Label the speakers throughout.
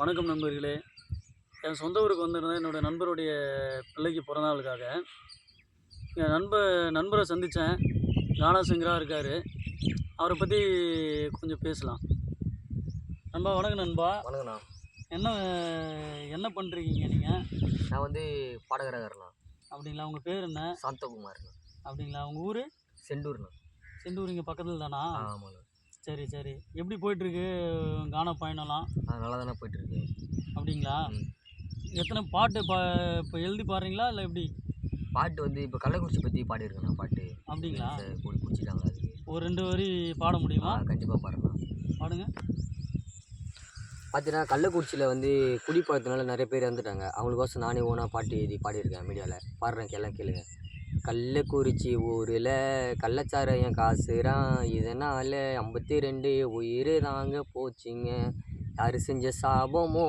Speaker 1: வணக்கம் நண்பர்களே. என் சொந்த ஊருக்கு வந்திருந்தேன் என்னோடய நண்பருடைய பிள்ளைக்கு பிறந்தநாளுக்காக என் நண்ப நண்பரை சந்தித்தேன். கானா சிங்கராக இருக்கார். அவரை பற்றி கொஞ்சம் பேசலாம். நண்பா வணக்கம் நண்பா.
Speaker 2: வணக்கண்ணா
Speaker 1: என்ன என்ன பண்ணுறீங்க நீங்கள்
Speaker 2: நான் வந்து பாடகராகண்ணா
Speaker 1: அப்படிங்களா உங்கள் பேர் என்ன?
Speaker 2: சாந்தகுமார்ண்ணா.
Speaker 1: அப்படிங்களா உங்கள் ஊர்?
Speaker 2: செண்டூர்ண்ணா.
Speaker 1: செந்தூர் இங்கே பக்கத்தில் தானா
Speaker 2: ஆமாண்ணா.
Speaker 1: சரி சரி. எப்படி போயிட்டுருக்கு கானா பயணம்லாம்?
Speaker 2: ஆ நல்லா தானே போயிட்டுருக்கு.
Speaker 1: அப்படிங்களா. எத்தனை பாட்டு பா இப்போ எழுதி பாடுறீங்களா இல்லை எப்படி?
Speaker 2: பாட்டு வந்து இப்போ கள்ளக்குறிச்சி பற்றி பாடியிருக்கேண்ணா பாட்டு.
Speaker 1: அப்படிங்களா?
Speaker 2: கூடி பிடிச்சிட்டாங்க அதுக்கு.
Speaker 1: ஒரு ரெண்டு வரி பாட முடியுமா?
Speaker 2: கண்டிப்பாக பாடுறேண்ணா
Speaker 1: பாடுங்க.
Speaker 2: பார்த்தீங்கன்னா கள்ளக்குறிச்சியில் வந்து குடிப்பழத்தினால நிறைய பேர் இறந்துட்டாங்க. அவங்களுக்கோசம் நானே ஓனாக பாட்டு எழுதி பாடியிருக்கேன் மீடியாவில் பாடுறேன் எல்லாம் கேளுங்க. கள்ளக்குறிச்சி ஊரில் கள்ளச்சாராயம் காசுறான். இதனால் ஐம்பத்தி ரெண்டு உயிர் தாங்க போச்சுங்க. யார் செஞ்ச சாபமோ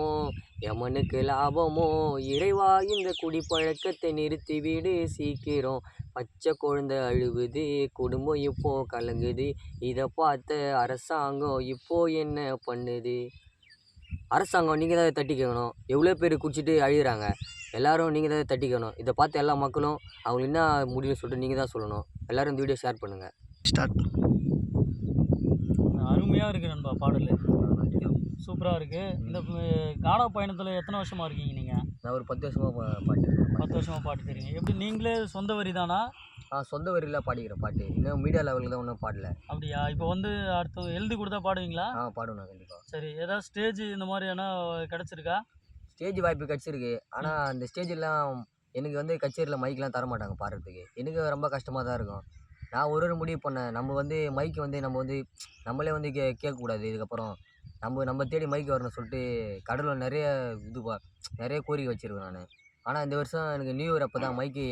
Speaker 2: எமனுக்கு லாபமோ? இறைவா இந்த குடிப்பழக்கத்தை நிறுத்தி வீடு சீக்கிரம். பச்சை குழந்தை அழுகுது குடும்பம் இப்போ கலங்குது. இதை பார்த்த அரசாங்கம் இப்போ என்ன பண்ணுது? அரசாங்கம் நீங்கள் தான் தட்டி கேட்கணும் எவ்வளோ பேர் குடிச்சிட்டு அழுகிறாங்க? எல்லாரும் நீங்கள் தான் தட்டி கேட்கணும் இதை பார்த்து எல்லா மக்களும் அவங்களுக்கு என்ன முடியும்னு சொல்லிட்டு நீங்கள் தான் சொல்லணும். எல்லாரும் இந்த வீடியோ ஷேர் பண்ணுங்கள் ஸ்டார்ட்
Speaker 1: அருமையாக இருக்குது நண்பா பாடல். சூப்பராக இருக்குது இந்த கானா பயணத்தில் எத்தனை வருஷமாக இருக்கீங்க நீங்கள்
Speaker 2: நான் ஒரு பத்து வருஷமாக பாட்டு
Speaker 1: பத்து வருஷமாக பாட்டு தெரியுங்க. எப்படி நீங்களே சொந்த வரி தானா?
Speaker 2: ஆ சொந்த வரியில் பாடிக்கிறேன் பாட்டு. இன்னும் மீடியா லெவலில் தான் ஒன்றும் பாடல.
Speaker 1: அப்படியா? இப்போ வந்து அடுத்து எழுதி கொடுத்தா பாடுவீங்களா?
Speaker 2: ஆ பாடுவேன் கண்டிப்பாக
Speaker 1: சரி ஏதாவது ஸ்டேஜ் இந்த மாதிரி என்ன கிடச்சிருக்கா?
Speaker 2: ஸ்டேஜ் வாய்ப்பு கிடச்சிருக்கு. ஆனால் அந்த ஸ்டேஜெல்லாம் எனக்கு வந்து கச்சேரியில் மைக்கெலாம் தர மாட்டாங்க பாடுறதுக்கு. எனக்கு ரொம்ப கஷ்டமாக தான் இருக்கும். நான் ஒரு ஒரு முடிவு பண்ணேன். நம்ம வந்து மைக்கு வந்து நம்ம வந்து நம்மளே வந்து கே கேட்கக்கூடாது. இதுக்கப்புறம் நம்ம நம்ம தேடி மைக்கு வரணும்னு சொல்லிட்டு கடலில் நிறைய இது பா நிறைய கோரிக்கை வச்சுருக்கேன் நான். ஆனால் இந்த வருஷம் எனக்கு நியூ இயர் அப்போ தான் மைக்கு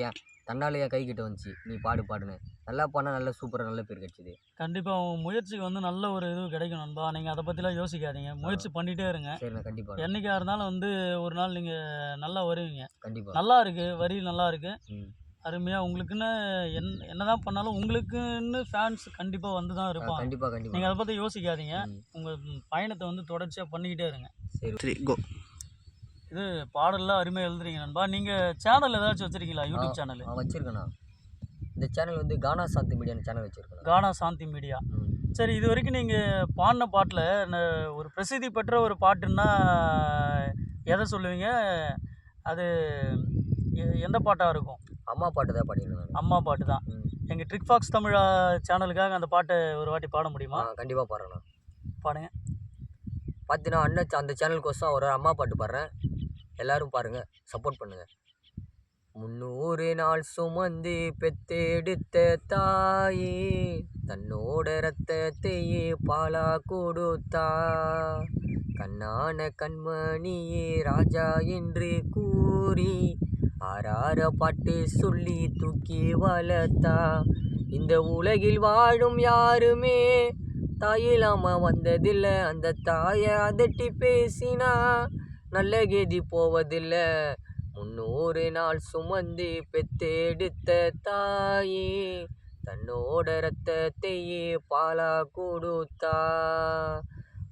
Speaker 2: தன்னாலே என் கை கிட்ட வந்துச்சு. நீ பாடு பாடுன்னு. நல்லா பண்ணால் நல்ல சூப்பராக நல்ல பேர் கிடச்சிது.
Speaker 1: கண்டிப்பாக உங்கள் முயற்சிக்கு வந்து நல்ல ஒரு இது கிடைக்கும் நண்பா. நீங்கள் அதை பற்றிலாம் யோசிக்காதீங்க. முயற்சி பண்ணிகிட்டே இருங்க.
Speaker 2: சரி நான் கண்டிப்பாக
Speaker 1: என்னைக்கா இருந்தாலும் வந்து ஒரு நாள் நீங்கள் நல்லா வருவீங்க.
Speaker 2: கண்டிப்பாக
Speaker 1: நல்லா இருக்குது வரி நல்லா இருக்குது அருமையாக உங்களுக்குன்னு என் என்னதான் பண்ணாலும் உங்களுக்குன்னு ஃபேன்ஸ் கண்டிப்பாக வந்து தான் இருப்பாங்க.
Speaker 2: கண்டிப்பாக
Speaker 1: நீங்கள்
Speaker 2: கண்டிப்பாக
Speaker 1: அதை பற்றி யோசிக்காதீங்க. உங்கள் பயணத்தை வந்து தொடர்ச்சியாக பண்ணிக்கிட்டே இருங்க.
Speaker 2: சரி. சரி கோ
Speaker 1: இது பாடல்லாம் அருமையாக எழுதுறீங்க நண்பா. நீங்கள் சேனல் ஏதாச்சும் வச்சுருக்கீங்களா? யூடியூப் சேனல்
Speaker 2: வச்சுருக்கேண்ணா. இந்த சேனல் வந்து கானா சாந்தி மீடியான சேனல் வச்சுருக்கேன்
Speaker 1: கானா சாந்தி மீடியா. சரி இது வரைக்கும் நீங்கள் பாடின பாட்டில் ஒரு பிரசித்தி பெற்ற ஒரு பாட்டுன்னா எதை சொல்லுவீங்க? அது எந்த பாட்டாக இருக்கும்?
Speaker 2: அம்மா பாட்டு தான் பாடியிருக்கேன் நான்.
Speaker 1: அம்மா பாட்டு தான். எங்கள் ட்ரிக் ஃபாக்ஸ் தமிழா சேனலுக்காக அந்த பாட்டை ஒரு வாட்டி பாட முடியுமா?
Speaker 2: கண்டிப்பாக பாடுறேண்ணா.
Speaker 1: பாடுங்க.
Speaker 2: பார்த்தீங்கன்னா அண்ணன் அந்த சேனலுக்கோசம் ஒரு அம்மா பாட்டு பாடுறேன். எல்லாரும் பாருங்கள் சப்போர்ட் பண்ணுங்கள் முன்னூறு நாள் சுமந்து பெத்தெடுத்த தாயே தன்னோட ரத்தத்தையே பாலா கொடுத்தா. கண்ணான கண்மணியே ராஜா என்று கூறி ஆறார பாட்டு சொல்லி தூக்கி வளர்த்தா. இந்த உலகில் வாழும் யாருமே தாயில்லாம வந்ததில்லை. அந்த தாயை அதட்டி பேசினா நல்ல கேதி போவதில்லை. முன்னூறு நாள் சுமந்து பெத்தெடுத்த தாயே தன்னோட ரத்தத்தையே பாலா கொடுத்தா.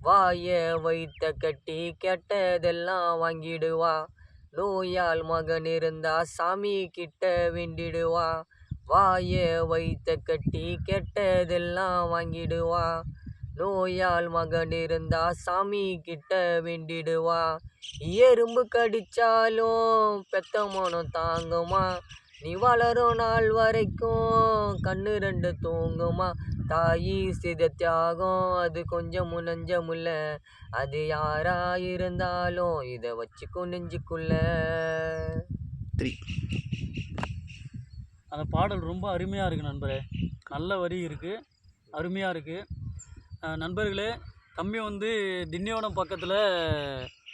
Speaker 2: வாய வைத்த கட்டி கெட்டதெல்லாம் வாங்கிடுவா. நோயால் மகன் இருந்தா சாமி கிட்ட வேண்டிடுவா. வாய வைத்த கட்டி கெட்டதெல்லாம் வாங்கிடுவா. நோயால் மகன் இருந்தா சாமி கிட்ட வேண்டிடுவா. எறும்பு கடிச்சாலும் பெத்த மனம் தாங்குமா? நீ வளரும் நாள் வரைக்கும் கண்ணு ரெண்டு தூங்குமா? தாயி செய்த தியாகம் அது கொஞ்சம் நெஞ்சமுல்ல அது யாரா இருந்தாலும் இதை வச்சுக்கும் நெஞ்சுக்குள்ள.
Speaker 1: அந்த பாடல் ரொம்ப அருமையாக இருக்குது நண்பரே. நல்ல வரி இருக்குது அருமையாக இருக்குது நண்பர்களே தம்பி வந்து திண்டிவனம் பக்கத்தில்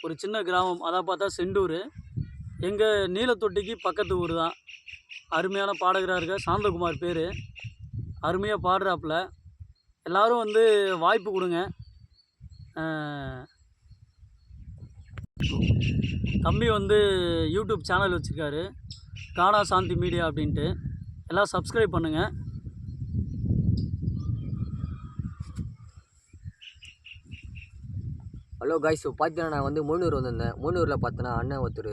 Speaker 1: ஒரு சின்ன கிராமம். அதை பார்த்தா செண்டூர். எங்கள் நீலத்தொட்டிக்கு பக்கத்து ஊர் தான். அருமையான பாடகராக இருக்க சாந்தகுமார் பேர். அருமையாக பாடுறாப்புல. எல்லோரும் வந்து வாய்ப்பு கொடுங்க. தம்பி வந்து யூடியூப் சேனல் வச்சுருக்காரு. கானா சாந்தி மீடியா அப்படின்ட்டு. எல்லாம் சப்ஸ்கிரைப் பண்ணுங்கள்
Speaker 2: ஹலோ காய்ஸ் பார்த்தீங்கன்னா நான் வந்து மூணூர் வந்திருந்தேன். மூணூரில் பார்த்தோன்னா அண்ணன் ஒருத்தர்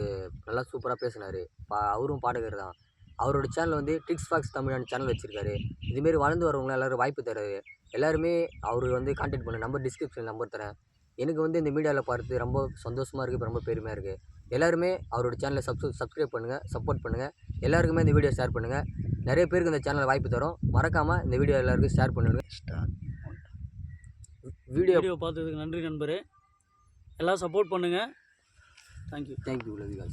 Speaker 2: நல்லா சூப்பராக பேசினார். பா அவரும் பாடகர் தான். அவரோட சேனல் வந்து டிக்ஸ் ஃபாக்ஸ் தமிழான சேனல் வச்சுருக்காரு. இதுமாரி வளர்ந்து வரவங்க எல்லாரும் வாய்ப்பு தராரு எல்லாருமே அவர் வந்து காண்டாக்ட் பண்ண. நம்பர் டிஸ்கிரிப்ஷன் நம்பர் தரேன். எனக்கு வந்து இந்த மீடியாவில் பார்த்து ரொம்ப சந்தோஷமாக இருக்குது ரொம்ப பெருமையாக இருக்குது எல்லாருமே அவரோட சேனலை சப்ஸ் சப்ஸ்கிரைப் பண்ணுங்கள் சப்போர்ட் பண்ணுங்கள் எல்லாருக்குமே இந்த வீடியோ ஷேர் பண்ணுங்கள் நிறைய பேருக்கு இந்த சேனல் வாய்ப்பு தரும். மறக்காமல் இந்த வீடியோ எல்லாருக்கும் ஷேர் பண்ணுங்க. வீடியோ
Speaker 1: வீடியோ பார்த்ததுக்கு நன்றி நண்பரே. எல்லாம் சப்போர்ட் பண்ணுங்கள் தேங்க்யூ
Speaker 2: தேங்க்யூ லவ் யூ